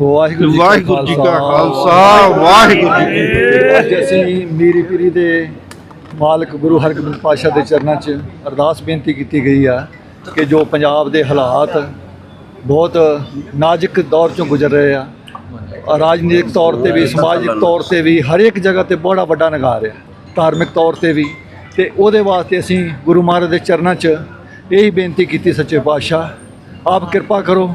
ਵਾਹਿਗੁਰੂ ਜੀ ਕਾ ਖਾਲਸਾ ਵਾਹਿਗੁਰੂ ਜੀ ਕੀ ਫਤਿਹ। ਅੱਜ ਅਸੀਂ ਮੀਰੀ ਪੀਰੀ ਦੇ ਮਾਲਕ ਗੁਰੂ ਹਰਗੋਬਿੰਦ ਪਾਤਸ਼ਾਹ ਦੇ ਚਰਨਾਂ 'ਚ ਅਰਦਾਸ ਬੇਨਤੀ ਕੀਤੀ ਗਈ ਆ ਕਿ ਜੋ ਪੰਜਾਬ ਦੇ ਹਾਲਾਤ ਬਹੁਤ ਨਾਜ਼ੁਕ ਦੌਰ 'ਚੋਂ ਗੁਜ਼ਰ ਰਹੇ ਆ ਰਾਜਨੀਤਿਕ ਤੌਰ ਤੇ ਵੀ ਸਮਾਜਿਕ ਤੌਰ ਤੇ ਵੀ ਹਰ ਇੱਕ ਜਗ੍ਹਾ ਤੇ ਬੜਾ ਵੱਡਾ ਨਗਾਰ ਆ ਧਾਰਮਿਕ ਤੌਰ ਤੇ ਵੀ ਤੇ ਉਹਦੇ ਵਾਸਤੇ ਅਸੀਂ ਗੁਰੂ ਮਹਾਰਾਜ ਦੇ ਚਰਨਾਂ 'ਚ ਇਹੀ ਬੇਨਤੀ ਕੀਤੀ ਸੱਚੇ ਪਾਤਸ਼ਾਹ ਆਪ ਕਿਰਪਾ ਕਰੋ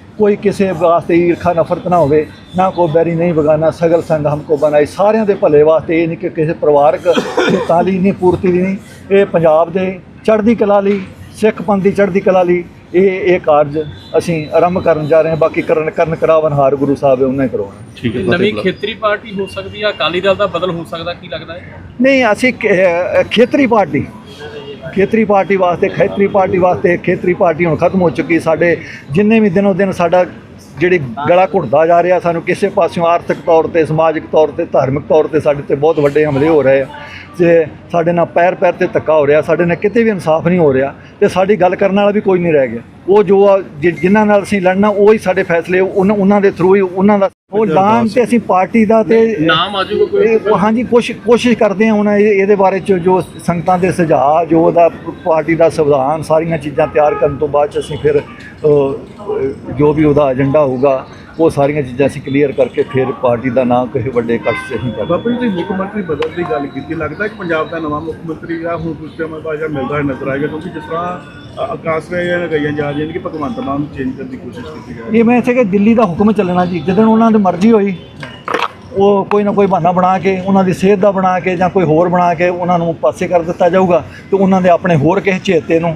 ਕੋਈ ਕਿਸੇ ਵਾਸਤੇ ਈਰਖਾ ਨਫ਼ਰਤ ਨਾ ਹੋਵੇ ਨਾ ਕੋ ਬੈਰੀ ਨਹੀਂ ਬਗਾਨਾ ਸਗਲ ਸੰਗ ਹਮਕੋ ਬਣਾਈ। ਸਾਰਿਆਂ ਦੇ ਭਲੇ ਵਾਸਤੇ ਇਹ ਨਹੀਂ ਕਿ ਕਿਸੇ ਪਰਿਵਾਰਕ ਹਿੱਤਾਂ ਲਈ ਨਹੀਂ ਪੂਰਤੀ ਨਹੀਂ। ਇਹ ਪੰਜਾਬ ਦੇ ਚੜ੍ਹਦੀ ਕਲਾ ਲਈ ਸਿੱਖ ਪੰਥ ਦੀ ਚੜ੍ਹਦੀ ਕਲਾ ਲਈ ਇਹ ਇਹ ਕਾਰਜ ਅਸੀਂ ਆਰੰਭ ਕਰਨ ਜਾ ਰਹੇ ਹਾਂ। ਬਾਕੀ ਕਰਨ ਕਰਨ ਕਰਾਵਨ ਹਾਰ ਗੁਰੂ ਸਾਹਿਬ ਹੈ ਉਹਨਾਂ ਹੀ ਕਰਵਾਉਣਾ। ਠੀਕ ਹੈ ਨਵੀਂ ਖੇਤਰੀ ਪਾਰਟੀ ਹੋ ਸਕਦੀ ਆ? ਅਕਾਲੀ ਦਲ ਦਾ ਬਦਲ ਹੋ ਸਕਦਾ? ਕੀ ਲੱਗਦਾ ਹੈ? ਨਹੀਂ ਅਸੀਂ ਖੇਤਰੀ ਪਾਰਟੀ। ਖੇਤਰੀ ਪਾਰਟੀ ਵਾਸਤੇ ਖੇਤਰੀ ਪਾਰਟੀ ਵਾਸਤੇ ਖੇਤਰੀ ਪਾਰਟੀ ਹੁਣ ਖਤਮ ਹੋ ਚੁੱਕੀ ਸਾਡੇ ਜਿੰਨੇ ਵੀ ਦਿਨੋਂ ਦਿਨ ਸਾਡਾ ਜਿਹੜੀ ਗਲਾ ਘੁੱਟਦਾ ਜਾ ਰਿਹਾ ਸਾਨੂੰ ਕਿਸੇ ਪਾਸਿਓਂ ਆਰਥਿਕ ਤੌਰ ਤੇ ਸਮਾਜਿਕ ਤੌਰ ਤੇ ਧਾਰਮਿਕ ਤੌਰ ਤੇ ਸਾਡੇ ਤੇ ਬਹੁਤ ਵੱਡੇ ਹਮਲੇ ਹੋ ਰਹੇ ਆ। ਤੇ ਸਾਡੇ ਨਾਲ ਪੈਰ ਪੈਰ ਤੇ ਧੱਕਾ ਹੋ ਰਿਹਾ ਸਾਡੇ ਨਾਲ ਕਿਤੇ ਵੀ ਇਨਸਾਫ ਨਹੀਂ ਹੋ ਰਿਹਾ। ਤੇ ਸਾਡੀ ਗੱਲ ਕਰਨ ਵਾਲਾ ਵੀ ਕੋਈ ਨਹੀਂ ਰਹਿ ਗਿਆ। ਉਹ ਜੋ ਆ, ਜਿ- ਜਿਨ੍ਹਾਂ ਨਾਲ ਅਸੀਂ ਲੜਨਾ ਉਹ ਹੀ ਸਾਡੇ ਫੈਸਲੇ ਉਹਨਾਂ ਉਹਨਾਂ ਦੇ ਥਰੂ ਹੀ ਉਹਨਾਂ ਦਾ ਉਹ ਐਲਾਨ ਤੇ ਅਸੀਂ ਪਾਰਟੀ ਦਾ ਤੇ ਨਾਮ ਆ ਜਾਊਗਾ ਕੋਈ। ਹਾਂਜੀ ਕੋਸ਼ਿਸ਼ ਕੋਸ਼ਿਸ਼ ਕਰਦੇ ਹਾਂ ਹੁਣ ਇਹ- ਇਹਦੇ ਬਾਰੇ ਚ ਜੋ ਸੰਗਤਾਂ ਦੇ ਸੁਝਾਅ ਜੋ ਉਹਦਾ ਪਾਰਟੀ ਦਾ ਸੰਵਿਧਾਨ ਸਾਰੀਆਂ ਚੀਜ਼ਾਂ ਤਿਆਰ ਕਰਨ ਤੋਂ ਬਾਅਦ ਚ ਅਸੀਂ ਫਿਰ ਜੋ ਵੀ ਉਹਦਾ ਏਜੰਡਾ ਹੋਊਗਾ ਉਹ ਸਾਰੀਆਂ ਚੀਜ਼ਾਂ ਅਸੀਂ ਕਲੀਅਰ ਕਰਕੇ ਫਿਰ ਪਾਰਟੀ ਦਾ ਨਾਮ ਕਿਸੇ ਵੱਡੇ ਕੱਟ ਸੇ ਅਸੀਂ ਕਰਾਂਗੇ ਬਾਪੂ ਜੀ ਤੁਸੀਂ ਮੁੱਖ ਮੰਤਰੀ ਬਦਲ ਦੀ ਗੱਲ ਕੀਤੀ ਲੱਗਦਾ ਕਿ ਪੰਜਾਬ ਦਾ ਨਵਾਂ ਮੁੱਖ ਮੰਤਰੀ ਆ ਹੁਣ ਕੁਝ ਟਾਈਮ ਬਾਅਦ ਜਿਹੜਾ ਮਿਲਦਾ ਨਜ਼ਰ ਆਏਗਾ ਕਿਉਂਕਿ ਜਿਸ ਤਰ੍ਹਾਂ ਅ, ਆਕਾਸ਼ ਰਾਏ ਗਈਆਂ ਜਾ ਰਹੀਆਂ ਨੇ ਕਿ ਭਗਵੰਤ ਮਾਨ ਨੂੰ ਚੇਂਜ ਕਰਨ ਦੀ ਕੋਸ਼ਿਸ਼ ਕੀਤੀ ਜਾ ਰਹੀ ਇਹ ਮੈਂ ਇੱਥੇ ਕਿ ਦਿੱਲੀ ਦਾ ਹੁਕਮ ਚੱਲਣਾ ਜੀ। ਜਦੋਂ ਉਹਨਾਂ ਦੀ ਮਰਜ਼ੀ ਹੋਈ ਉਹ ਕੋਈ ਨਾ ਕੋਈ ਬਹਾਨਾ ਬਣਾ ਕੇ ਉਹਨਾਂ ਦੀ ਸਿਹਤ ਦਾ ਬਣਾ ਕੇ ਜਾਂ ਕੋਈ ਹੋਰ ਬਣਾ ਕੇ ਉਹਨਾਂ ਨੂੰ ਪਾਸੇ ਕਰ ਦਿੱਤਾ ਜਾਊਗਾ ਤੇ ਉਹਨਾਂ ਦੇ ਆਪਣੇ ਹੋਰ ਕਿਸੇ ਚੇਤੇ ਨੂੰ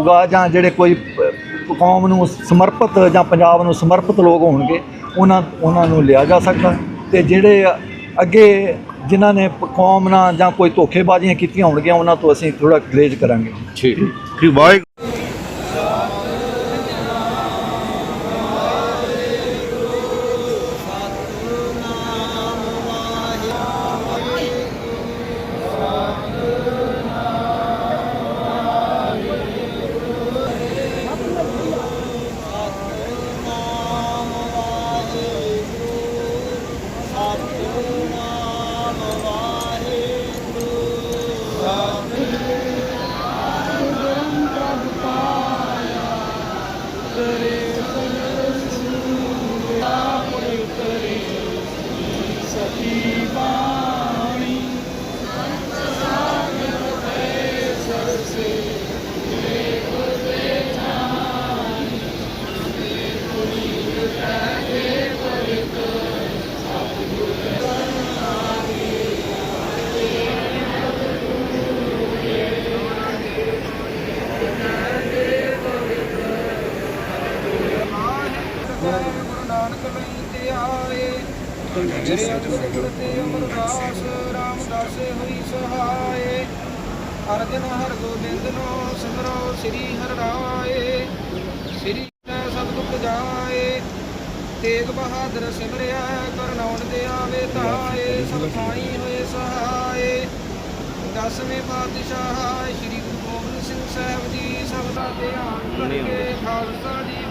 ਹੋਊਗਾ ਜਾਂ ਜਿਹੜੇ ਕੋਈ ਕੌਮ ਨੂੰ ਸਮਰਪਿਤ ਜਾਂ ਪੰਜਾਬ ਨੂੰ ਸਮਰਪਿਤ ਲੋਕ ਹੋਣਗੇ, ਉਹਨਾਂ ਉਹਨਾਂ ਨੂੰ ਲਿਆ ਜਾ ਸਕਦਾ। ਤੇ ਜਿਹੜੇ ਅੱਗੇ ਜਿਨ੍ਹਾਂ ਨੇ ਕੌਮ ਨਾਲ ਜਾਂ ਕੋਈ ਧੋਖੇਬਾਜ਼ੀਆਂ ਕੀਤੀਆਂ ਹੋਣਗੀਆਂ, ਉਹਨਾਂ ਤੋਂ ਅਸੀਂ ਥੋੜਾ ਗਰੇਜ ਕਰਾਂਗੇ। ਠੀਕ। ਠੀਕ, ਵਾਹਿਗੁਰੂ। ਗੁਰੂ ਨਾਨਕ ਲਈ ਤੇ ਆਏ ਜਿਹੜੇ ਅੰਦਰ ਤੇ ਅਮਰਦਾਸ ਰਾਮਦਾਸ ਹੋਈ ਸਹਾਏ ਹਰ ਦਿਨ ਹਰ ਗੋਬਿੰਦ ਨੂੰ ਸਿਮਰੋ ਸ੍ਰੀ ਹਰਿ ਰਾਏ ਸ੍ਰੀ ਸਤਿਗੁਰ ਜਾਏ ਤੇਗ ਬਹਾਦਰ ਸਿਮਰਿਆ ਕਰਨਾਉਣ ਦੇ ਆਵੇ ਤਾਏ ਸਭ ਥਾਈ ਹੋਏ ਸਹਾਏ ਦਸਵੇਂ ਪਾਤਸ਼ਾਹ ਸ੍ਰੀ ਗੁਰੂ ਗੋਬਿੰਦ ਸਿੰਘ ਸਾਹਿਬ ਜੀ, ਸਭ ਦਾ ਧਿਆਨ ਕਰਕੇ ਖਾਲਸਾ ਜੀ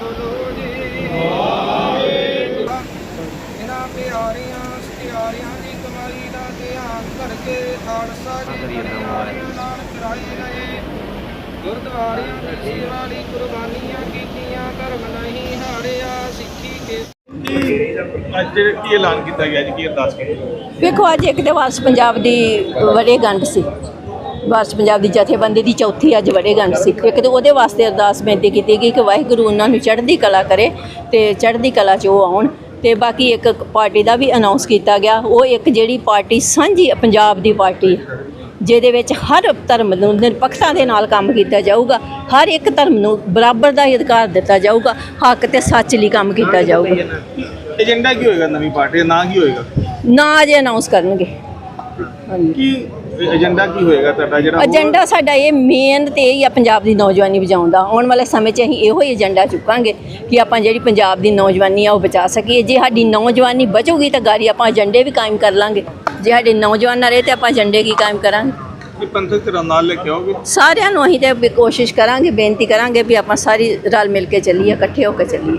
ਇਹਨਾਂ ਪਿਆਰੀਆਂ ਸਤਿਆਰੀਆਂ ਦੀ ਕਮਾਈ ਦਾ ਧਿਆਨ ਕਰਕੇ ਖਾਲਸਾ ਜੀ ਪਿਆਰੀਆਂ ਨਾਲ ਕਰਾਏ ਗਏ। ਗੁਰਦੁਆਰਿਆਂ ਦੀ ਸੇਵਾ ਲਈ ਕੁਰਬਾਨੀਆਂ ਕੀਤੀਆਂ ਧਰਮ ਨਹੀਂ ਹਾਰਿਆ ਸਿੱਖੀ ਕੇ ਅੱਜ ਕੀ ਐਲਾਨ ਕੀਤਾ ਗਿਆ ਜੀ? ਕੀ ਅਰਦਾਸ ਕੀਤੀ? ਵੇਖੋ ਅੱਜ ਇੱਕ ਤੇ ਵਾਰਸ ਪੰਜਾਬ ਦੀ ਵਰੇਗੰਢ ਸੀ। ਵਾਰਸ ਪੰਜਾਬ ਦੀ ਜਥੇਬੰਦੀ ਦੀ ਚੌਥੀ ਅੱਜ ਵਰੇਗੰਢ ਸੀ ਇੱਕ ਤੇ ਉਹਦੇ ਵਾਸਤੇ ਅਰਦਾਸ ਬੇਨਤੀ ਕੀਤੀ ਗਈ ਕਿ ਵਾਹਿਗੁਰੂ ਉਹਨਾਂ ਨੂੰ ਚੜ੍ਹਦੀ ਕਲਾ ਕਰੇ ਤੇ ਚੜ੍ਹਦੀ ਕਲਾ 'ਚ ਉਹ ਆਉਣ ਤੇ ਬਾਕੀ ਇੱਕ ਪਾਰਟੀ ਦਾ ਵੀ ਅਨਾਉਂਸ ਕੀਤਾ ਗਿਆ। ਉਹ ਇੱਕ ਜਿਹੜੀ ਪਾਰਟੀ ਸਾਂਝੀ ਪੰਜਾਬ ਦੀ ਪਾਰਟੀ ਜਿਹਦੇ ਵਿੱਚ ਹਰ ਧਰਮ ਨੂੰ ਨਿਰਪੱਖਤਾ ਦੇ ਨਾਲ ਕੰਮ ਕੀਤਾ ਜਾਊਗਾ ਹਰ ਇੱਕ ਧਰਮ ਨੂੰ ਬਰਾਬਰ ਦਾ ਅਧਿਕਾਰ ਦਿੱਤਾ ਜਾਊਗਾ ਹੱਕ ਤੇ ਸੱਚ ਲਈ ਕੰਮ ਕੀਤਾ ਜਾਊਗਾ। ਏਜੰਡਾ ਕੀ ਹੋਏਗਾ ਨਵੀਂ ਪਾਰਟੀ ਦਾ? ਨਾਂ ਕੀ ਹੋਏਗਾ? ਨਾ ਅਜੇ ਅਨਾਉਂਸ ਕਰਨਗੇ। ਹਾਂਜੀ ਕੀ ਏਜੰਡਾ ਕੀ ਹੋਏਗਾ ਤੁਹਾਡਾ ਜਿਹੜਾ ਏਜੰਡਾ ਸਾਡਾ ਇਹ ਮੇਨ ਤੇ ਇਹ ਹੀ ਆ ਪੰਜਾਬ ਦੀ ਨੌਜਵਾਨੀ ਬਚਾਉਣ ਦਾ। ਆਉਣ ਵਾਲੇ ਸਮੇਂ 'ਚ ਅਸੀਂ ਇਹੋ ਹੀ ਏਜੰਡਾ ਚੁੱਕਾਂਗੇ ਕਿ ਆਪਾਂ ਜਿਹੜੀ ਪੰਜਾਬ ਦੀ ਨੌਜਵਾਨੀ ਆ ਉਹ ਬਚਾ ਸਕੀਏ। ਜੇ ਸਾਡੀ ਨੌਜਵਾਨੀ ਬਚੂਗੀ ਤਾਂ ਗਾਰੀ ਆਪਾਂ ਏਜੰਡੇ ਵੀ ਕਾਇਮ ਕਰ ਲਾਂਗੇ। ਜੇ ਸਾਡੇ ਨੌਜਵਾਨ ਨਾ ਰਹੇ ਤੇ ਆਪਾਂ ਏਜੰਡੇ ਕੀ ਕਾਇਮ ਕਰਾਂਗੇ? ਕੀ ਪੰਥਕ ਧਿਰਾਂ ਨਾਲ ਲੈ ਕੇ ਆਓਗੇ? ਸਾਰਿਆਂ ਨੂੰ ਅਸੀਂ ਤੇ ਵੀ ਕੋਸ਼ਿਸ਼ ਕਰਾਂਗੇ ਬੇਨਤੀ ਕਰਾਂਗੇ ਵੀ ਆਪਾਂ ਸਾਰੀ ਰਲ ਮਿਲ ਕੇ ਚੱਲੀਏ ਇਕੱਠੇ ਹੋ ਕੇ ਚੱਲੀਏ।